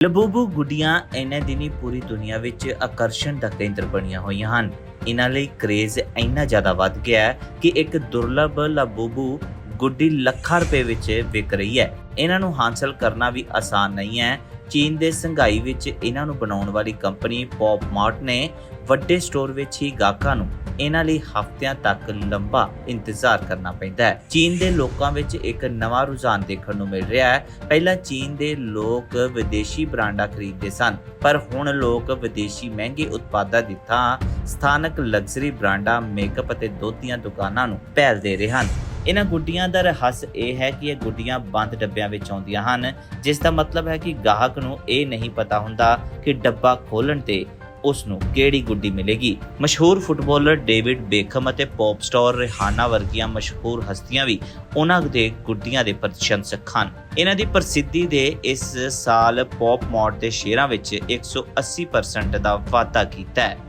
ਲਬੂਬੂ ਗੁੱਡੀਆਂ ਇਹਨਾਂ ਦਿਨੀ ਪੂਰੀ ਦੁਨੀਆ ਵਿੱਚ ਆਕਰਸ਼ਣ ਦਾ ਕੇਂਦਰ ਬਣੀਆਂ ਹੋਈਆਂ ਹਨ। ਇਹਨਾਂ ਲਈ ਕਰੇਜ਼ ਇੰਨਾ ਜ਼ਿਆਦਾ ਵੱਧ ਗਿਆ ਹੈ ਕਿ ਇੱਕ ਦੁਰਲੱਭ ਲਬੂਬੂ ਗੁੱਡੀ ਲੱਖਾਂ ਰੁਪਏ ਵਿੱਚ ਵਿਕ ਰਹੀ ਹੈ। ਇਹਨਾਂ ਨੂੰ ਹਾਸਲ ਕਰਨਾ ਵੀ ਆਸਾਨ ਨਹੀਂ ਹੈ। ਚੀਨ ਦੇ ਸੰਘਾਈ ਵਿੱਚ ਇਹਨਾਂ ਨੂੰ ਬਣਾਉਣ ਵਾਲੀ ਕੰਪਨੀ ਪੌਪ ਮਾਰਟ ਨੇ ਵੱਡੇ ਸਟੋਰ ਵਿੱਚ ਹੀ ਗਾਹਕਾਂ ਨੂੰ ਇਹਨਾਂ ਲਈ ਹਫ਼ਤਿਆਂ ਤੱਕ ਲੰਬਾ ਇੰਤਜ਼ਾਰ ਕਰਨਾ ਪੈਂਦਾ ਹੈ। ਚੀਨ ਦੇ ਲੋਕਾਂ ਵਿੱਚ ਇੱਕ ਨਵਾਂ ਰੁਝਾਨ ਦੇਖਣ ਨੂੰ ਮਿਲ ਰਿਹਾ ਹੈ। ਪਹਿਲਾਂ ਚੀਨ ਦੇ ਲੋਕ ਵਿਦੇਸ਼ੀ ਬ੍ਰਾਂਡਾਂ ਖਰੀਦਦੇ ਸਨ, ਪਰ ਹੁਣ ਲੋਕ ਵਿਦੇਸ਼ੀ ਮਹਿੰਗੇ ਉਤਪਾਦਾਂ ਦੀ ਥਾਂ ਸਥਾਨਕ ਲਗਜ਼ਰੀ ਬ੍ਰਾਂਡਾਂ, ਮੇਕਅਪ ਅਤੇ ਦੁੱਧ ਦੀਆਂ ਦੁਕਾਨਾਂ ਨੂੰ ਪਹਿਲ ਦੇ ਰਹੇ ਹਨ। ਇਹਨਾਂ ਗੁੱਡੀਆਂ ਦਾ ਰਹੱਸ ਇਹ ਹੈ ਕਿ ਇਹ ਗੁੱਡੀਆਂ ਬੰਦ ਡੱਬਿਆਂ ਵਿੱਚ ਆਉਂਦੀਆਂ ਹਨ, ਜਿਸ ਦਾ ਮਤਲਬ ਹੈ ਕਿ ਗਾਹਕ ਨੂੰ ਇਹ ਨਹੀਂ ਪਤਾ ਹੁੰਦਾ ਕਿ ਡੱਬਾ ਖੋਲਣ ਤੇ ਉਸ ਨੂੰ ਕਿਹੜੀ ਗੁੱਡੀ ਮਿਲੇਗੀ। ਮਸ਼ਹੂਰ ਫੁੱਟਬਾਲਰ ਡੇਵਿਡ ਬੇਖਮ ਅਤੇ ਪੌਪ ਸਟਾਰ ਰਿਹਾਨਾ ਵਰਗੀਆਂ ਮਸ਼ਹੂਰ ਹਸਤੀਆਂ ਵੀ ਉਹਨਾਂ ਦੇ ਗੁੱਡੀਆਂ ਦੇ ਪ੍ਰਸ਼ੰਸਕ ਹਨ। ਇਹਨਾਂ ਦੀ ਪ੍ਰਸਿੱਧੀ ਦੇ ਇਸ ਸਾਲ ਪੌਪ ਮਾਰਟ ਦੇ ਸ਼ੇਅਰਾਂ ਵਿੱਚ 180% ਦਾ ਵਾਧਾ ਕੀਤਾ ਹੈ।